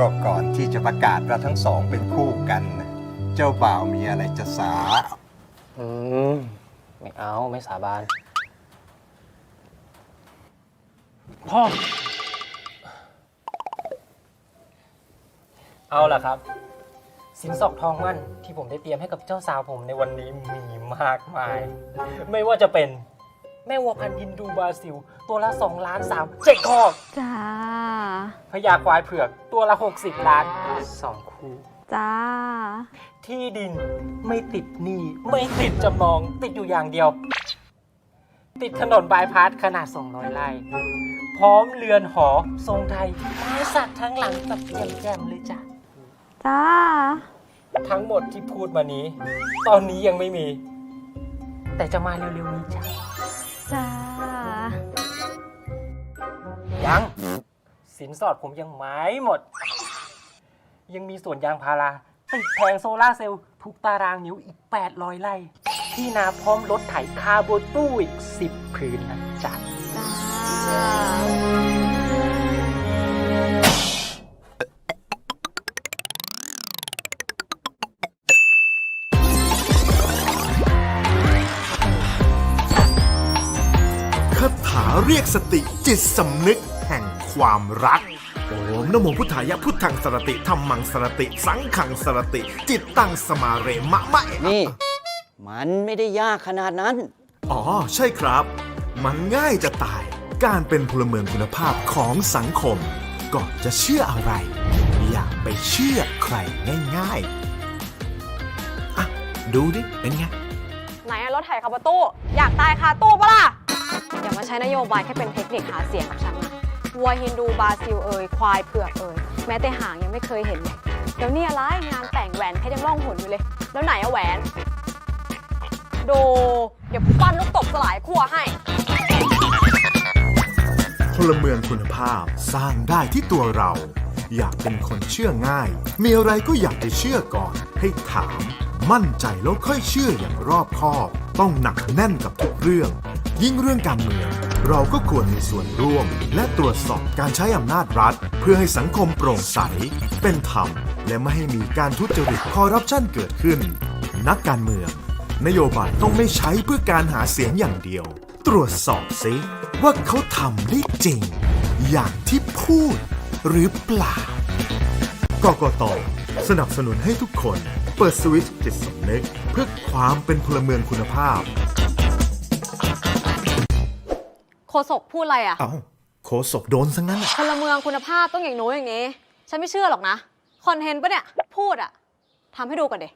ก็ก่อนที่จะประกาศว่าทั้งสองเป็นคู่กันนะเจ้าบ่าวมีอะไรจะสา อืม ไม่เอาไม่สาบาน พ่อ เอาล่ะครับ สินสอดทองมั่นที่ผมได้เตรียมให้กับเจ้าสาวผมในวันนี้มีมากมาย ไม่ว่าจะเป็นแม่วัวพันธุ์อินดูบราซิล ตัวละ2ล้าน3เจ็ดคอกจ้า พญาควายเผือกตัวละ 60 ล้านสองคู่ จ้า ที่ดินไม่ติดหนี้ไม่ติดจำนองติดอยู่อย่างเดียว ติดถนนบายพาสขนาด 200 ไร่ พร้อมเรือนหอทรงไทยไม้สักทั้งหลังแบบแจ่มๆเลยจ้ะ จ้า ทั้งหมดที่พูดมานี้ ตอนนี้ยังไม่มี แต่จะมาเร็วๆนี้จ้ะ จ้า ยัง สินสอดผมยังไม่หมด ยังมีสวนยางพาราติดแผงโซลาร์เซลล์ทุกตารางนิ้วอีก 800 ไร่ ที่นาพร้อมรถไถคาร์บอนตู้อีก 10ผืนนะจ๊ะจ้าคาถาเรียกสติจิตสำนึก ความรักโอมนะโมพุทธายะพุทธังสรติธรรมังสรติ สังขังสรติ จิตตังสมาเรมะมะเอะนี่ มันไม่ได้ยากขนาดนั้น อ๋อ ใช่ครับ มันง่ายจะตาย การเป็นพลเมืองคุณภาพของสังคม ก่อนจะเชื่ออะไร อย่าไปเชื่อใครง่ายๆ อะ ดูดิ เป็นไง ไหนอะรถไถคาประตู้อยากตายคาตู้ปะล่ะ อย่ามาใช้นโยบายแค่เป็นเทคนิคหาเสียงกับฉันนะ วัวฮินดูบราซิลเอ่ยควายเผือกเอ่ยแม้แต่หางยังไม่เคยเห็นเลยเดี๋ยวนี้อะไรงานแต่งแหวนเพชรยังล่องหนอยู่เลย แล้วไหนอะแหวน โดเดี๋ยวปั้นลูกตบสลายขั้วให้ พลเมืองคุณภาพสร้างได้ที่ตัวเรา อยากเป็นคนเชื่อง่าย มีอะไรก็อยากจะเชื่อก่อน ให้ถาม มั่นใจแล้วค่อยเชื่ออย่างรอบคอบ ต้องหนักแน่นกับทุกเรื่อง ยิ่งเรื่องการเมือง เราก็ควรมีส่วนร่วม และตรวจสอบการใช้อำนาจรัฐ เพื่อให้สังคมโปร่งใส เป็นธรรม และไม่ให้มีการทุจริตคอร์รัปชันเกิดขึ้น นักการเมือง นโยบายต้องไม่ใช้เพื่อการหาเสียงอย่างเดียว ตรวจสอบซิว่าเขาทำได้จริง อย่างที่พูดหรือเปล่ากกตสนับสนุนให้ทุกคน เปิดสวิตช์จิตสำนึก เพื่อความเป็นพลเมืองคุณภาพ ศกพูดอะไรอะเอา้าโคศกโดนซะงั้นน่ะพลเมืองคุณภาพต้องอย่างโน้นอย่างนี้ ฉันไม่เชื่อหรอกนะ คอนเทนต์ปะเนี่ย พูดอะทำให้ดูกันเด